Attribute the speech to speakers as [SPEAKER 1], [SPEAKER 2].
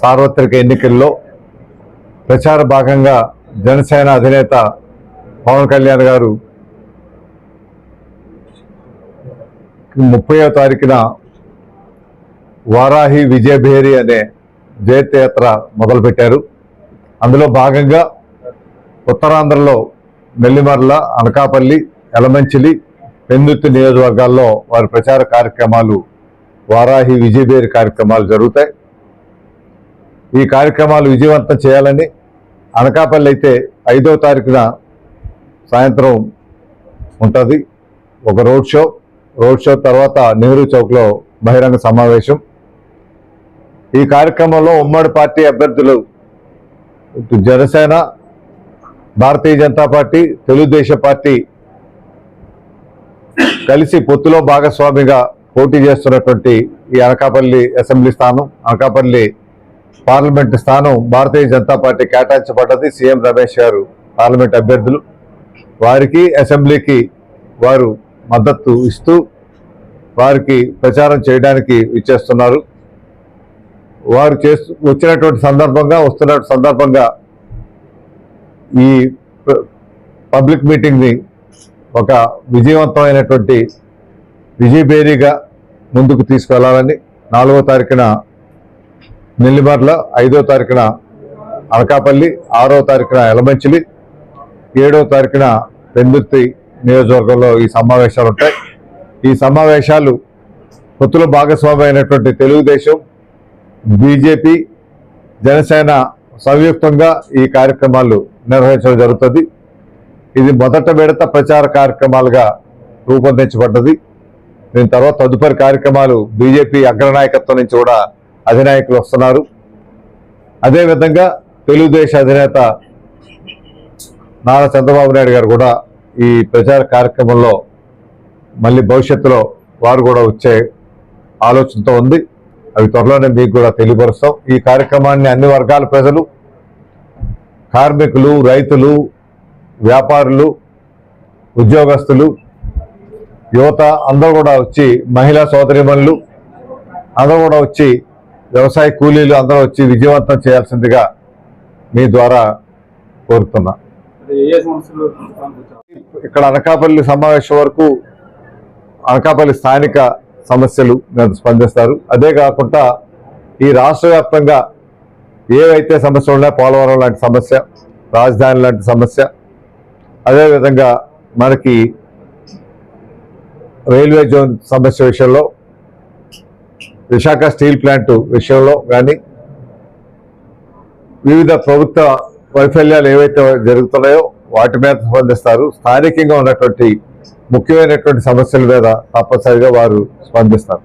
[SPEAKER 1] సార్వత్రిక ఎన్నికల్లో ప్రచార భాగంగా జనసేన అధినేత పవన్ కళ్యాణ్ గారు ముప్పయో తారీఖున వారాహి విజయభేరి అనే జయతయాత్ర మొదలుపెట్టారు. అందులో భాగంగా ఉత్తరాంధ్రలో నెల్లిమర్ల అనకాపల్లి ఎలమంచిలి పెందుర్తి నియోజకవర్గాల్లో వారి ప్రచార కార్యక్రమాలు వారాహి విజయభేరి కార్యక్రమాలు జరుగుతాయి. ఈ కార్యక్రమాలు విజయవంతం చేయాలని అనకాపల్లి అయితే ఐదో తారీఖున సాయంత్రం ఉంటుంది. ఒక రోడ్ షో. రోడ్ షో తర్వాత నెహ్రూ చౌక్లో బహిరంగ సమావేశం. ఈ కార్యక్రమంలో ఉమ్మడి పార్టీ అభ్యర్థులు జనసేన భారతీయ జనతా పార్టీ తెలుగుదేశం పార్టీ కలిసి పొత్తులో భాగస్వామిగా పోటీ చేస్తున్నటువంటి ఈ అనకాపల్లి అసెంబ్లీ స్థానం అనకాపల్లి పార్లమెంట్ స్థానం భారతీయ జనతా పార్టీ కేటాయించబడ్డది సీఎం రమేష్ గారు పార్లమెంట్ అభ్యర్థులు. వారికి అసెంబ్లీకి వారు మద్దతు ఇస్తూ వారికి ప్రచారం చేయడానికి ఇచ్చేస్తున్నారు వారు చేస్తూ వచ్చినటువంటి సందర్భంగా వస్తున్న సందర్భంగా ఈ ప- పబ్లిక్ మీటింగ్ని ఒక విజయవంతమైనటువంటి విజయభేరీగా ముందుకు తీసుకెళ్ళాలని నాలుగో తారీఖున నెల్లిమర్ల ఐదో తారీఖున అనకాపల్లి ఆరో తారీఖున ఎలమంచిలి ఏడో తారీఖున పెందుర్తి నియోజకవర్గంలో ఈ సమావేశాలు ఉంటాయి. ఈ సమావేశాలు పొత్తుల భాగస్వామి అయినటువంటి తెలుగుదేశం బీజేపీ జనసేన సంయుక్తంగా ఈ కార్యక్రమాలు నిర్వహించడం జరుగుతుంది. ఇది మొదట విడత ప్రచార కార్యక్రమాలుగా రూపొందించబడ్డది. దీని తర్వాత తదుపరి కార్యక్రమాలు బీజేపీ అగ్రనాయకత్వం నుంచి కూడా అధినాయకులు వస్తున్నారు. అదేవిధంగా తెలుగుదేశం అధినేత నారా చంద్రబాబు నాయుడు గారు కూడా ఈ ప్రచార కార్యక్రమంలో మళ్ళీ భవిష్యత్తులో వారు కూడా వచ్చే ఆలోచనతో ఉంది. అవి త్వరలోనే మీకు కూడా తెలియపరుస్తాం. ఈ కార్యక్రమాన్ని అన్ని వర్గాల ప్రజలు కార్మికులు రైతులు వ్యాపారులు ఉద్యోగస్తులు యువత అందరూ కూడా వచ్చి మహిళా సోదరిమణులు అందరూ కూడా వచ్చి వ్యవసాయ కూలీలు అందరూ వచ్చి విజయవంతం చేయాల్సిందిగా మీ ద్వారా కోరుతున్నా? ఇక్కడ అనకాపల్లి సమావేశం వరకు అనకాపల్లి స్థానిక సమస్యలు స్పందిస్తారు అదే కాకుండా ఈ రాష్ట్ర వ్యాప్తంగా ఏవైతే సమస్యలు ఉన్నాయో పోలవరం లాంటి సమస్య రాజధాని లాంటి సమస్య అదేవిధంగా మనకి రైల్వే జోన్ సమస్య విషయంలో విశాఖ స్టీల్ ప్లాంట్ విషయంలో కానీ వివిధ ప్రభుత్వ వైఫల్యాలు ఏవైతే జరుగుతున్నాయో వాటి మీద స్పందిస్తారు. స్థానికంగా ఉన్నటువంటి ముఖ్యమైనటువంటి సమస్యల మీద తప్పనిసరిగా వారు స్పందిస్తారు.